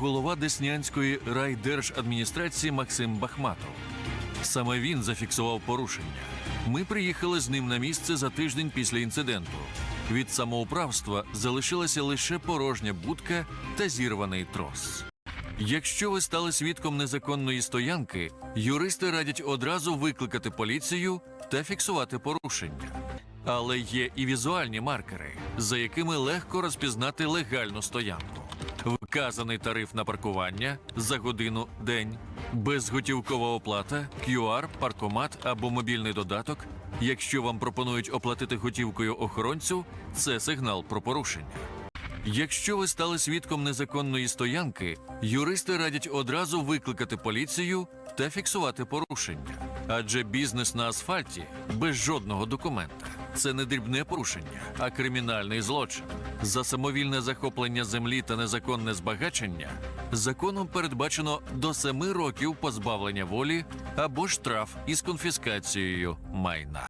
голова Деснянської райдержадміністрації Максим Бахматов. Саме він зафіксував порушення. Ми приїхали з ним на місце за тиждень після інциденту. Від самоуправства залишилася лише порожня будка та зірваний трос. Якщо ви стали свідком незаконної стоянки, юристи радять одразу викликати поліцію та фіксувати порушення. Але є і візуальні маркери, за якими легко розпізнати легальну стоянку. Вказаний тариф на паркування за годину день, безготівкова оплата, QR, паркомат або мобільний додаток. Якщо вам пропонують оплатити готівкою охоронцю, це сигнал про порушення. Якщо ви стали свідком незаконної стоянки, юристи радять одразу викликати поліцію та фіксувати порушення. Адже бізнес на асфальті без жодного документа це не дрібне порушення, а кримінальний злочин. За самовільне захоплення землі та незаконне збагачення законом передбачено до семи років позбавлення волі або штраф із конфіскацією майна.